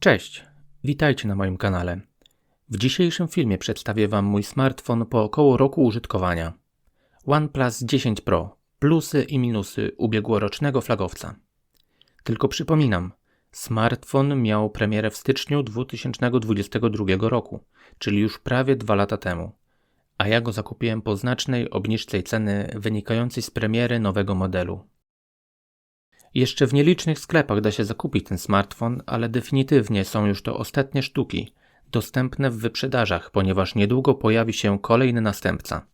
Cześć, witajcie na moim kanale. W dzisiejszym filmie przedstawię Wam mój smartfon po około roku użytkowania. OnePlus 10 Pro. Plusy i minusy ubiegłorocznego flagowca. Tylko przypominam, smartfon miał premierę w styczniu 2022 roku, czyli już prawie dwa lata temu, a ja go zakupiłem po znacznej obniżce ceny wynikającej z premiery nowego modelu. Jeszcze w nielicznych sklepach da się zakupić ten smartfon, ale definitywnie są już to ostatnie sztuki, dostępne w wyprzedażach, ponieważ niedługo pojawi się kolejny następca.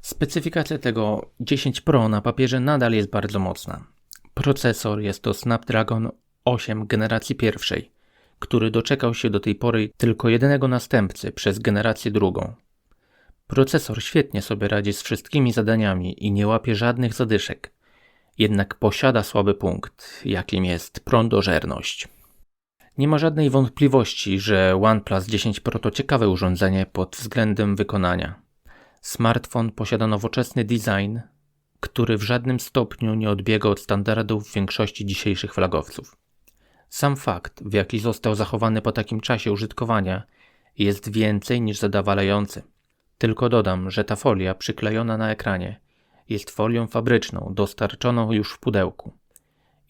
Specyfikacja tego 10 Pro na papierze nadal jest bardzo mocna. Procesor jest to Snapdragon 8 generacji pierwszej, który doczekał się do tej pory tylko jedynego następcy przez generację drugą. Procesor świetnie sobie radzi z wszystkimi zadaniami i nie łapie żadnych zadyszek jednak posiada słaby punkt, jakim jest prądożerność. Nie ma żadnej wątpliwości, że OnePlus 10 Pro to ciekawe urządzenie pod względem wykonania. Smartfon posiada nowoczesny design, który w żadnym stopniu nie odbiega od standardów większości dzisiejszych flagowców. Sam fakt, w jaki został zachowany po takim czasie użytkowania, jest więcej niż zadowalający. Tylko dodam, że ta folia przyklejona na ekranie jest folią fabryczną, dostarczoną już w pudełku.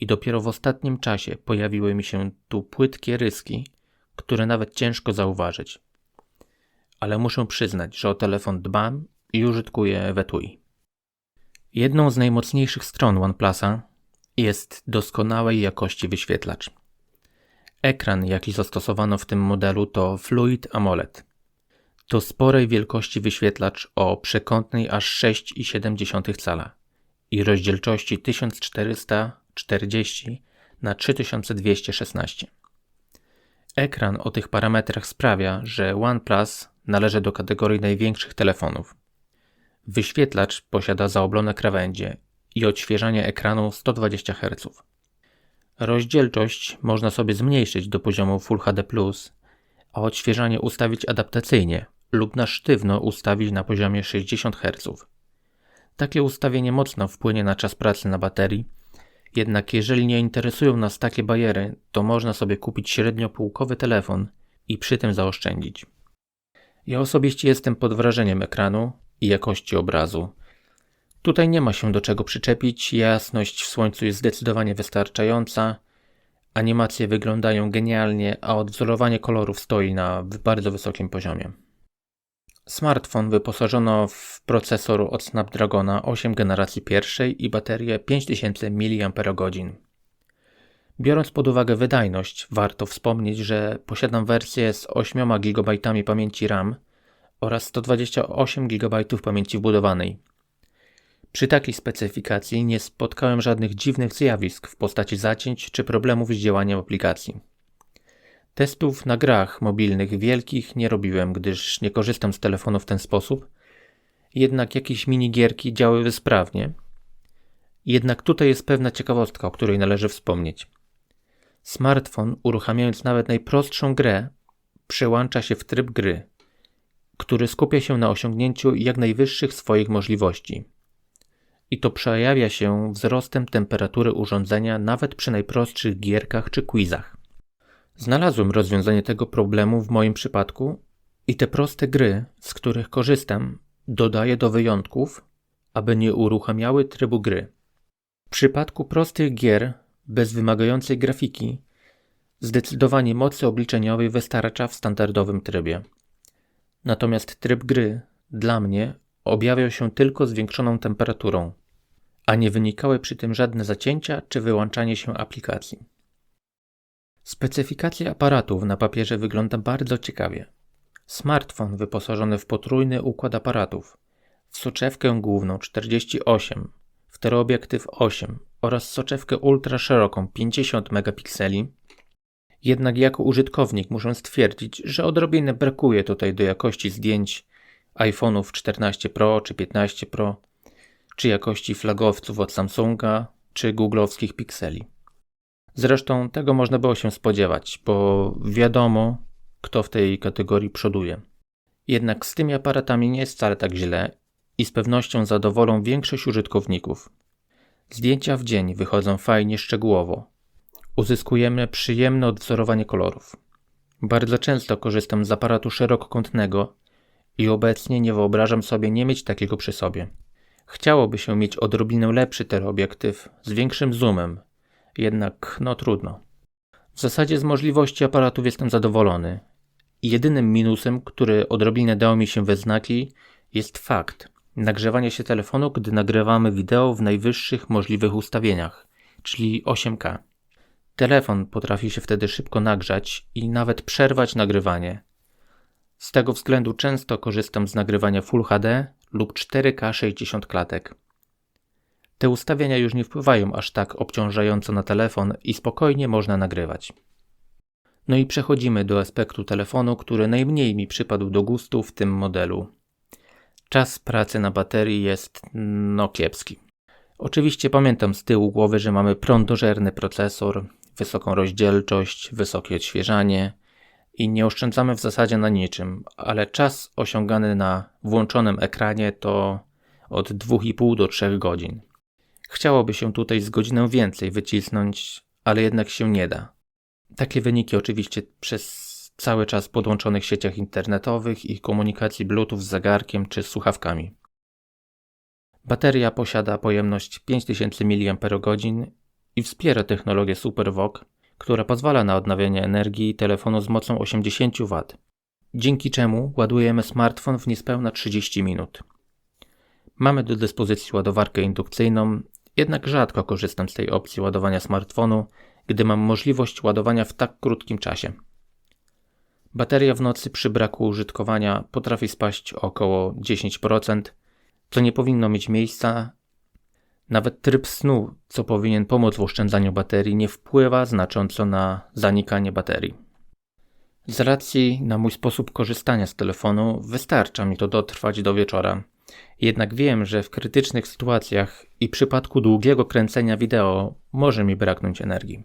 I dopiero w ostatnim czasie pojawiły mi się tu płytkie ryski, które nawet ciężko zauważyć. Ale muszę przyznać, że o telefon dbam i użytkuję w etui. Jedną z najmocniejszych stron OnePlusa jest doskonałej jakości wyświetlacz. Ekran, jaki zastosowano w tym modelu, to Fluid AMOLED. To sporej wielkości wyświetlacz o przekątnej aż 6,7 cala i rozdzielczości 1440 na 3216. Ekran o tych parametrach sprawia, że OnePlus należy do kategorii największych telefonów. Wyświetlacz posiada zaoblone krawędzie i odświeżanie ekranu 120 Hz. Rozdzielczość można sobie zmniejszyć do poziomu Full HD+, a odświeżanie ustawić adaptacyjnie lub na sztywno ustawić na poziomie 60 Hz. Takie ustawienie mocno wpłynie na czas pracy na baterii, jednak jeżeli nie interesują nas takie bariery, to można sobie kupić średniopółkowy telefon i przy tym zaoszczędzić. Ja osobiście jestem pod wrażeniem ekranu i jakości obrazu. Tutaj nie ma się do czego przyczepić, jasność w słońcu jest zdecydowanie wystarczająca, animacje wyglądają genialnie, a odwzorowanie kolorów stoi na bardzo wysokim poziomie. Smartfon wyposażono w procesor od Snapdragona 8 generacji pierwszej i baterię 5000 mAh. Biorąc pod uwagę wydajność, warto wspomnieć, że posiadam wersję z 8 GB pamięci RAM oraz 128 GB pamięci wbudowanej. Przy takiej specyfikacji nie spotkałem żadnych dziwnych zjawisk w postaci zacięć czy problemów z działaniem aplikacji. Testów na grach mobilnych wielkich nie robiłem, gdyż nie korzystam z telefonu w ten sposób. Jednak jakieś minigierki działały sprawnie. Jednak tutaj jest pewna ciekawostka, o której należy wspomnieć. Smartfon, uruchamiając nawet najprostszą grę, przełącza się w tryb gry, który skupia się na osiągnięciu jak najwyższych swoich możliwości. I to przejawia się wzrostem temperatury urządzenia nawet przy najprostszych gierkach czy quizach. Znalazłem rozwiązanie tego problemu w moim przypadku i te proste gry, z których korzystam, dodaję do wyjątków, aby nie uruchamiały trybu gry. W przypadku prostych gier bez wymagającej grafiki, zdecydowanie mocy obliczeniowej wystarcza w standardowym trybie. Natomiast tryb gry dla mnie objawiał się tylko zwiększoną temperaturą, a nie wynikały przy tym żadne zacięcia czy wyłączanie się aplikacji. Specyfikacja aparatów na papierze wygląda bardzo ciekawie. Smartfon wyposażony w potrójny układ aparatów, w soczewkę główną 48, w teleobiektyw 8 oraz soczewkę ultra szeroką 50 megapikseli. Jednak jako użytkownik muszę stwierdzić, że odrobinę brakuje tutaj do jakości zdjęć iPhone'ów 14 Pro czy 15 Pro, czy jakości flagowców od Samsunga czy googlowskich pikseli. Zresztą tego można było się spodziewać, bo wiadomo, kto w tej kategorii przoduje. Jednak z tymi aparatami nie jest wcale tak źle i z pewnością zadowolą większość użytkowników. Zdjęcia w dzień wychodzą fajnie szczegółowo. uzyskujemy przyjemne odwzorowanie kolorów. Bardzo często korzystam z aparatu szerokokątnego i obecnie nie wyobrażam sobie nie mieć takiego przy sobie. Chciałoby się mieć odrobinę lepszy teleobiektyw z większym zoomem, jednak no trudno. W zasadzie z możliwości aparatów jestem zadowolony. Jedynym minusem, który odrobinę dał mi się we znaki, jest fakt nagrzewania się telefonu, gdy nagrywamy wideo w najwyższych możliwych ustawieniach, czyli 8K. Telefon potrafi się wtedy szybko nagrzać i nawet przerwać nagrywanie. Z tego względu często korzystam z nagrywania Full HD lub 4K 60 klatek. Te ustawienia już nie wpływają aż tak obciążająco na telefon i spokojnie można nagrywać. No i przechodzimy do aspektu telefonu, który najmniej mi przypadł do gustu w tym modelu. Czas pracy na baterii jest no kiepski. Oczywiście pamiętam z tyłu głowy, że mamy prądożerny procesor, wysoką rozdzielczość, wysokie odświeżanie i nie oszczędzamy w zasadzie na niczym, ale czas osiągany na włączonym ekranie to od 2,5 do 3 godzin. Chciałoby się tutaj z godzinę więcej wycisnąć, ale jednak się nie da. Takie wyniki oczywiście przez cały czas podłączonych sieciach internetowych i komunikacji Bluetooth z zegarkiem czy słuchawkami. Bateria posiada pojemność 5000 mAh i wspiera technologię SuperVOOC, która pozwala na odnawianie energii telefonu z mocą 80 W, dzięki czemu ładujemy smartfon w niespełna 30 minut. Mamy do dyspozycji ładowarkę indukcyjną, jednak rzadko korzystam z tej opcji ładowania smartfonu, gdy mam możliwość ładowania w tak krótkim czasie. Bateria w nocy przy braku użytkowania potrafi spaść o około 10%, co nie powinno mieć miejsca. Nawet tryb snu, co powinien pomóc w oszczędzaniu baterii, nie wpływa znacząco na zanikanie baterii. Z racji na mój sposób korzystania z telefonu, wystarcza mi to dotrwać do wieczora. Jednak wiem, że w krytycznych sytuacjach i przypadku długiego kręcenia wideo może mi braknąć energii.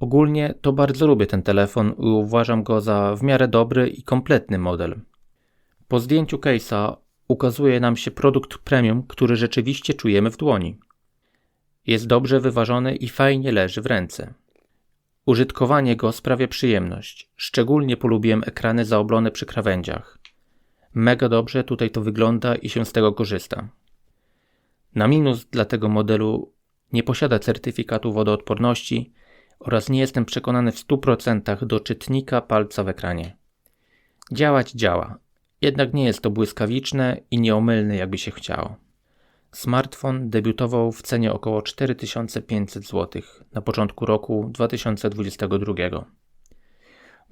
Ogólnie to bardzo lubię ten telefon i uważam go za w miarę dobry i kompletny model. Po zdjęciu case'a ukazuje nam się produkt premium, który rzeczywiście czujemy w dłoni. Jest dobrze wyważony i fajnie leży w ręce. Użytkowanie go sprawia przyjemność. Szczególnie polubiłem ekrany zaoblone przy krawędziach. Mega dobrze tutaj to wygląda i się z tego korzysta. Na minus dla tego modelu nie posiada certyfikatu wodoodporności oraz nie jestem przekonany w 100% do czytnika palca w ekranie. Działać działa, jednak nie jest to błyskawiczne i nieomylne jakby się chciało. Smartfon debiutował w cenie około 4500 zł na początku roku 2022.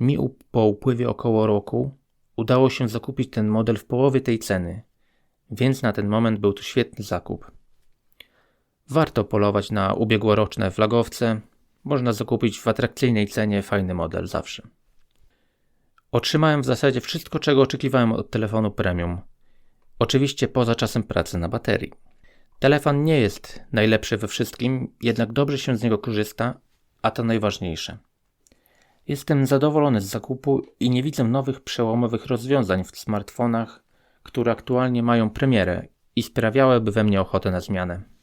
Mi po upływie około roku udało się zakupić ten model w połowie tej ceny, więc na ten moment był to świetny zakup. Warto polować na ubiegłoroczne flagowce, można zakupić w atrakcyjnej cenie fajny model zawsze. Otrzymałem w zasadzie wszystko, czego oczekiwałem od telefonu premium. Oczywiście poza czasem pracy na baterii. Telefon nie jest najlepszy we wszystkim, jednak dobrze się z niego korzysta, a to najważniejsze. Jestem zadowolony z zakupu i nie widzę nowych przełomowych rozwiązań w smartfonach, które aktualnie mają premierę i sprawiałyby we mnie ochotę na zmianę.